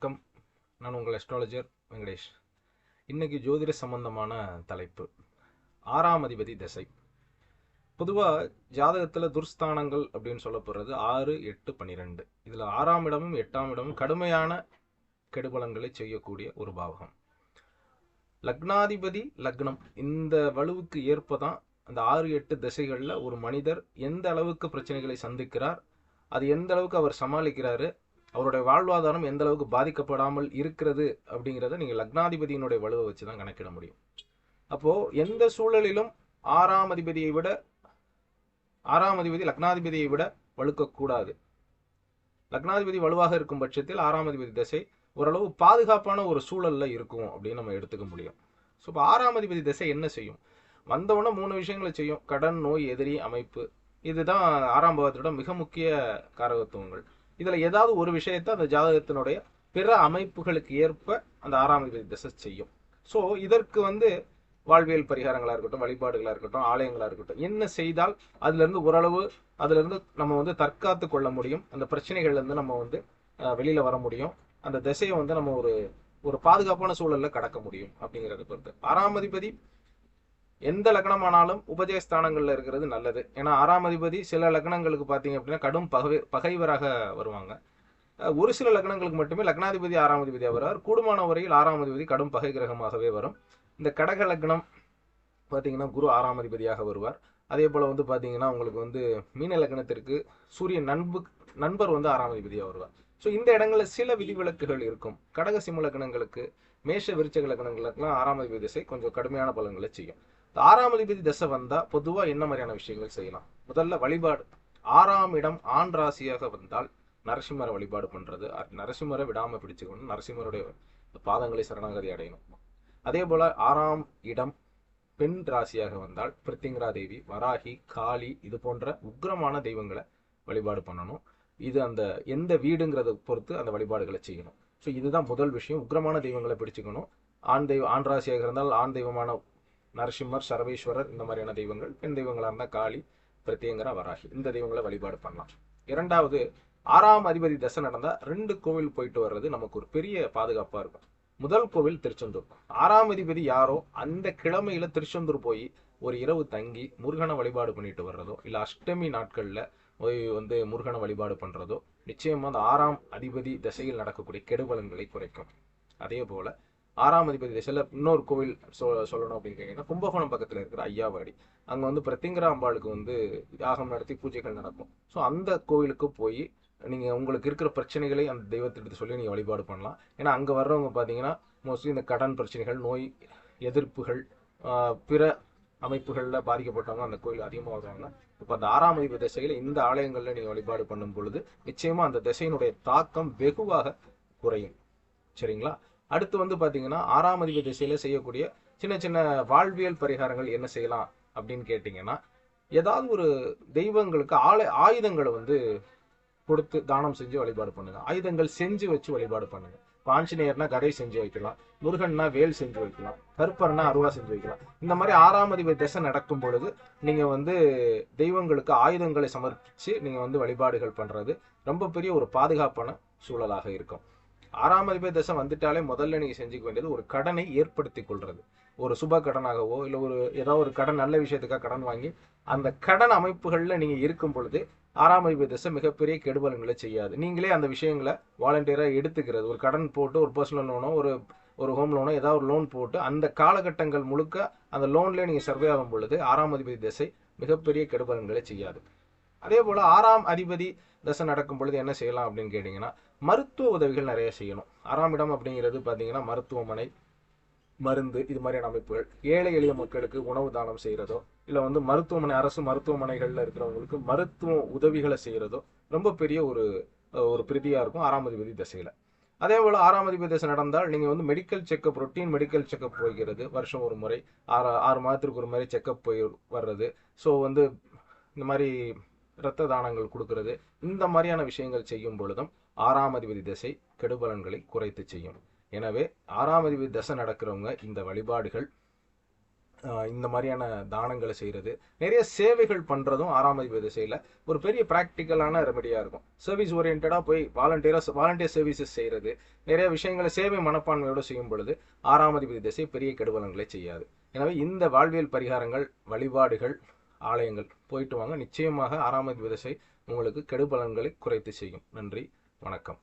நான் உங்கள் அஸ்ட்ராலஜர் வெங்கடேஷ். இன்னைக்கு ஜோதிட சம்பந்தமான தலைப்பு. ஆறாம் அதிபதி திசை. பொதுவாக ஜாதகத்தில் துர்ஸ்தானங்கள் அப்படின்னு சொல்லப்படுறது ஆறு எட்டு பன்னிரெண்டு இதில் ஆறாம் இடமும் எட்டாம் இடமும் கடுமையான கெடுபலங்களை செய்யக்கூடிய ஒரு பாவகம். லக்னாதிபதி லக்னம். இந்த வலுவுக்கு ஏற்பதான் அந்த ஆறு எட்டு திசைகளில் ஒரு மனிதர் எந்த அளவுக்கு பிரச்சனைகளை சந்திக்கிறார் அது எந்த அளவுக்கு அவர் சமாளிக்கிறாரு அவருடைய வாழ்வாதாரம் எந்த அளவுக்கு பாதிக்கப்படாமல் இருக்கிறது அப்படிங்கிறத நீங்கள் லக்னாதிபதியினுடைய வலுவை வச்சு தான் கணக்கிட முடியும். அப்போது எந்த சூழலிலும் ஆறாம் அதிபதியை விட ஆறாம் அதிபதி லக்னாதிபதியை விட வலுக்கக்கூடாது. லக்னாதிபதி வலுவாக இருக்கும் பட்சத்தில் ஆறாம் அதிபதி திசை ஓரளவு பாதுகாப்பான ஒரு சூழலில் இருக்கும் அப்படின்னு நம்ம எடுத்துக்க முடியும். ஸோ இப்போ ஆறாம் அதிபதி திசை என்ன செய்யும்? வந்தவுடனே மூணு விஷயங்களை செய்யும். கடன் நோய் எதிரி அமைப்பு. இதுதான் ஆறாம் பாவத்தோட மிக முக்கிய காரகத்துவங்கள். இதுல ஏதாவது ஒரு விஷயத்தை அந்த ஜாதகத்தினுடைய பிற அமைப்புகளுக்கு ஏற்ப அந்த ஆறாம் அதிபதி திசை செய்யும். ஸோ இதற்கு வந்து வாழ்வியல் பரிகாரங்களா இருக்கட்டும் வழிபாடுகளா இருக்கட்டும் ஆலயங்களா இருக்கட்டும் என்ன செய்தால் அதுல இருந்து ஓரளவு அதுல இருந்து நம்ம வந்து தற்காத்து கொள்ள முடியும். அந்த பிரச்சனைகள்ல இருந்து நம்ம வந்து வெளியில வர முடியும். அந்த திசையை வந்து நம்ம ஒரு ஒரு பாதுகாப்பான சூழல்ல கடக்க முடியும் அப்படிங்கறத பொறுத்து. ஆறாம் அதிபதி எந்த லக்னமானாலும் உபஜயஸ்தானங்கள்ல இருக்கிறது நல்லது. ஏன்னா ஆறாம் அதிபதி சில லக்னங்களுக்கு பார்த்தீங்க அப்படின்னா கடும் பகை பகைவராக வருவாங்க. ஒரு சில லக்னங்களுக்கு மட்டுமே லக்னாதிபதி ஆறாம் அதிபதியாக வருவார். கூடுமான வரையில் ஆறாம் அதிபதி கடும் பகை கிரகமாகவே வரும். இந்த கடக லக்னம் பார்த்தீங்கன்னா குரு ஆறாம் அதிபதியாக வருவார். அதே போல் வந்து பார்த்தீங்கன்னா உங்களுக்கு வந்து மீன லக்னத்திற்கு சூரியன் நண்பு நண்பர் வந்து ஆறாம் அதிபதியாக வருவார். ஸோ இந்த இடங்களில் சில விதிவிலக்குகள் இருக்கும். கடக சிம்ம லக்னங்களுக்கு மேஷ விருச்சக லக்னங்களுக்கெல்லாம் ஆறாம் அதிபதி திசை கொஞ்சம் கடுமையான பலன்களை செய்யும். ஆறாம் அதிபதி தசை வந்தா பொதுவா என்ன மாதிரியான விஷயங்கள் செய்யலாம்? முதல்ல வழிபாடு. ஆறாம் இடம் ஆண் ராசியாக வந்தால் நரசிம்மரை வழிபாடு பண்றது. நரசிம்மரை விடாம பிடிச்சுக்கணும். நரசிம்மருடைய பாதங்களை சரணாகதி அடையணும். அதே போல ஆறாம் இடம் பெண் ராசியாக வந்தால் பிரித்திங்கரா தேவி வராகி காளி இது போன்ற உக்கிரமான தெய்வங்களை வழிபாடு பண்ணணும். இது அந்த எந்த வீடுங்கிறத பொறுத்து அந்த வழிபாடுகளை செய்யணும். ஸோ இதுதான் முதல் விஷயம். உக்கிரமான தெய்வங்களை பிடிச்சுக்கணும். ஆண் தெய்வ ஆண் ராசியாக இருந்தால் ஆண் தெய்வமான நரசிம்மர் சரவேஸ்வரர் இந்த மாதிரியான தெய்வங்கள் பெண் தெய்வங்களாக இருந்தால் காளி பிரத்யங்கரா வராகி. இந்த தெய்வங்களை வழிபாடு பண்ணலாம். இரண்டாவது ஆறாம் அதிபதி தசை நடந்தால் ரெண்டு கோவில் போயிட்டு வர்றது நமக்கு ஒரு பெரிய பாதுகாப்பாக இருக்கும். முதல் கோவில் திருச்செந்தூர். ஆறாம் அதிபதி யாரோ அந்த கிழமையில திருச்செந்தூர் போய் ஒரு இரவு தங்கி முருகனை வழிபாடு பண்ணிட்டு வர்றதோ இல்லை அஷ்டமி நாட்களில் போய் வந்து முருகனை வழிபாடு பண்ணுறதோ நிச்சயமாக அந்த ஆறாம் அதிபதி திசையில் நடக்கக்கூடிய கெடுபலன்களை குறைக்கும். அதே போல ஆறாம் அதிபதி திசையில் இன்னொரு கோவில் சொ- சொல்லணும் அப்படின்னு கேட்டீங்கன்னா கும்பகோணம் பக்கத்தில் இருக்கிற ஐயாவாடி. அங்கே வந்து பிரத்திங்கரா அம்பாளுக்கு வந்து யாகம் நடத்தி பூஜைகள் நடக்கும். ஸோ அந்த கோவிலுக்கு போய் நீங்கள் உங்களுக்கு இருக்கிற பிரச்சனைகளை அந்த தெய்வத்திட்ட சொல்லி நீங்கள் வழிபாடு பண்ணலாம். ஏன்னா அங்கே வர்றவங்க பார்த்தீங்கன்னா மோஸ்ட்லி இந்த கடன் பிரச்சனைகள் நோய் எதிர்ப்புகள் பிற அமைப்புகளில் பாதிக்கப்பட்டவங்க அந்த கோயில் அதிகமாக வருவாங்க இப்போ அந்த ஆறாம் அதிபதி திசையில் இந்த ஆலயங்களில் நீங்கள் வழிபாடு பண்ணும் பொழுது நிச்சயமாக அந்த திசையினுடைய தாக்கம் வெகுவாக குறையும். சரிங்களா? அடுத்து வந்து பார்த்தீங்கன்னா ஆறாம் அதிபதி திசையில செய்யக்கூடிய சின்ன சின்ன வாழ்வியல் பரிகாரங்கள் என்ன செய்யலாம் அப்படின்னு கேட்டிங்கன்னா ஏதாவது ஒரு தெய்வங்களுக்கு ஆலை ஆயுதங்களை வந்து கொடுத்து தானம் செஞ்சு வழிபாடு பண்ணுங்க. ஆயுதங்கள் செஞ்சு வச்சு வழிபாடு பண்ணுங்க. ஆஞ்சநேயர்னா கதை செஞ்சு வைக்கலாம். முருகன்னா வேல் செஞ்சு வைக்கலாம். கருப்பர்னா அருவா செஞ்சு வைக்கலாம். இந்த மாதிரி ஆறாம் அதிபதி திசை நடக்கும் பொழுது நீங்க வந்து தெய்வங்களுக்கு ஆயுதங்களை சமர்ப்பிச்சு நீங்க வந்து வழிபாடுகள் பண்றது ரொம்ப பெரிய ஒரு பாதுகாப்பான சூழலாக இருக்கும். ஆறாம் அதிபதி தசை வந்துட்டாலே முதல்ல நீங்க செஞ்சுக்க வேண்டியது ஒரு கடனை ஏற்படுத்தி கொள்றது. ஒரு சுப கடனாகவோ இல்லை ஒரு ஏதாவது ஒரு கடன் நல்ல விஷயத்துக்காக கடன் வாங்கி அந்த கடன் அமைப்புகளில் நீங்கள் இருக்கும் பொழுது ஆறாம் அதிபதி தசை மிகப்பெரிய கெடுபலன்களை செய்யாது. நீங்களே அந்த விஷயங்களை வாலண்டியராக எடுத்துக்கிறது. ஒரு கடன் போட்டு ஒரு பர்சனல் லோனோ ஒரு ஒரு ஹோம் லோனோ ஏதாவது ஒரு லோன் போட்டு அந்த காலகட்டங்கள் முழுக்க அந்த லோன்லேயே நீங்கள் சர்வே ஆகும் பொழுது ஆறாம் அதிபதி திசை மிகப்பெரிய கெடுபலன்களை செய்யாது. அதே போல் ஆறாம் அதிபதி தசை நடக்கும் பொழுது என்ன செய்யலாம் அப்படின்னு கேட்டிங்கன்னா மருத்துவ உதவிகள் நிறைய செய்யணும். ஆறாம் இடம் அப்படிங்கிறது பார்த்தீங்கன்னா மருத்துவமனை மருந்து இது மாதிரியான அமைப்புகள். ஏழை எளிய மக்களுக்கு உணவு தானம் செய்கிறதோ இல்லை வந்து மருத்துவமனை அரசு மருத்துவமனைகளில் இருக்கிறவங்களுக்கு மருத்துவ உதவிகளை செய்கிறதோ ரொம்ப பெரிய ஒரு ஒரு பிரீதியாக இருக்கும் ஆறாம் அதிபதி திசையில். அதே போல் ஆறாம் அதிபதி திசை நடந்தால் நீங்கள் வந்து medical checkup routine medical checkup போகிறது வருஷம் ஒரு முறை ஆறு ஆறு மாதத்துக்கு ஒரு முறை செக்கப் போய் வர்றது. ஸோ வந்து இந்த மாதிரி இரத்த தானங்கள் கொடுக்கறது. இந்த மாதிரியான விஷயங்கள் செய்யும் பொழுதும் ஆறாம் அதிபதி திசை கெடுபலன்களை குறைத்து செய்யும். எனவே ஆறாம் அதிபதி தசை நடக்கிறவங்க இந்த வழிபாடுகள் இந்த மாதிரியான தானங்களை செய்கிறது நிறைய சேவைகள் பண்ணுறதும் ஆறாம் அதிபதி திசையில் ஒரு பெரிய ப்ராக்டிக்கலான ரெமடியாக இருக்கும். சர்வீஸ் ஓரியன்டாக போய் வாலண்டியராக வாலண்டியர் சர்வீசஸ் செய்கிறது நிறைய விஷயங்களை சேவை மனப்பான்மையோடு செய்யும் பொழுது ஆறாம் அதிபதி திசை பெரிய கெடுபலன்களை செய்யாது. எனவே இந்த வாழ்வியல் பரிகாரங்கள் வழிபாடுகள் ஆலயங்கள் போயிட்டு வாங்க. நிச்சயமாக ஆறாம் விதசை உங்களுக்கு கெடுபலன்களை குறைத்து செய்யும். நன்றி. வணக்கம்.